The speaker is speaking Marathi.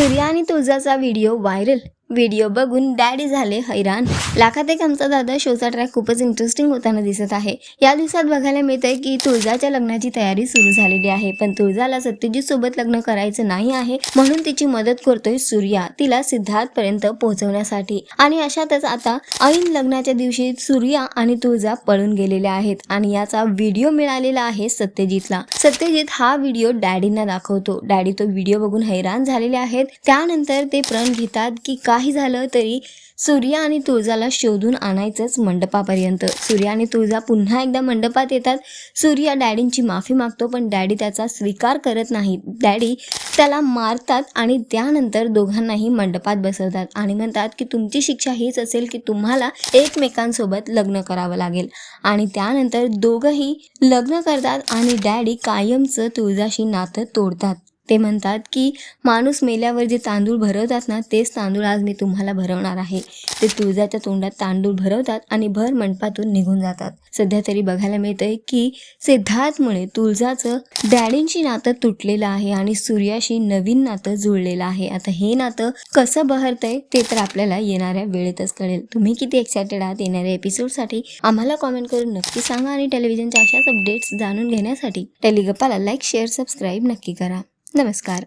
सूर्या आणि तुळजाचा व्हिडिओ व्हायरल. व्हिडिओ बघून डॅडी झाले हैराण. लाखात एक आमचा दादा शोचा ट्रॅक खूपच इंटरेस्टिंग होताना दिसत आहे. या दिवसात बघायला मिळतंय की तुळजाच्या लग्नाची तयारी सुरू झालेली आहे. पण तुळजाला सत्यजित सोबत लग्न करायचं नाही आहे म्हणून तिची मदत करतोय सूर्या तिला सिद्धार्थ पर्यंत पोहोचवण्यासाठी. आणि अशातच आता ऐन लग्नाच्या दिवशी सूर्या आणि तुळजा पळून गेलेल्या आहेत आणि याचा व्हिडिओ मिळालेला आहे सत्यजितला. सत्यजित हा व्हिडिओ डॅडींना दाखवतो. डॅडी तो व्हिडिओ बघून हैराण झालेले आहेत. त्यानंतर ते प्रण घेतात की काही झालं तरी सूर्य आणि तुळजाला शोधून आणायचंच मंडपापर्यंत. सूर्य आणि तुळजा पुन्हा एकदा मंडपात येतात. सूर्या डॅडींची माफी मागतो पण डॅडी त्याचा स्वीकार करत नाहीत. डॅडी त्याला मारतात आणि त्यानंतर दोघांनाही मंडपात बसवतात आणि म्हणतात की तुमची शिक्षा हीच असेल की तुम्हाला एकमेकांसोबत लग्न करावं लागेल. आणि त्यानंतर दोघंही लग्न करतात आणि डॅडी कायमचं तुळजाशी नातं तोडतात. ते म्हणतात की माणूस मेल्यावर जे तांदूळ भरवतात ना तेच तांदूळ आज मी तुम्हाला भरवणार आहे. ते तुळजाच्या तोंडात तांदूळ भरवतात आणि भर मंडपातून निघून जातात. सध्या तरी बघायला मिळतंय की सिद्धार्थमुळे तुळजाचं डॅडींशी नातं तुटलेलं आहे आणि सूर्याशी नवीन नातं जुळलेलं आहे. आता हे नातं कसं बहरतंय ते तर आपल्याला येणाऱ्या वेळेतच कळेल. तुम्ही किती एक्सायटेड आहात येणाऱ्या एपिसोडसाठी आम्हाला कॉमेंट करून नक्की सांगा आणि टेलिव्हिजनच्या अशाच अपडेट्स जाणून घेण्यासाठी. टेलिगप्पाला लाईक शेअर सबस्क्राईब नक्की करा. नमस्कार.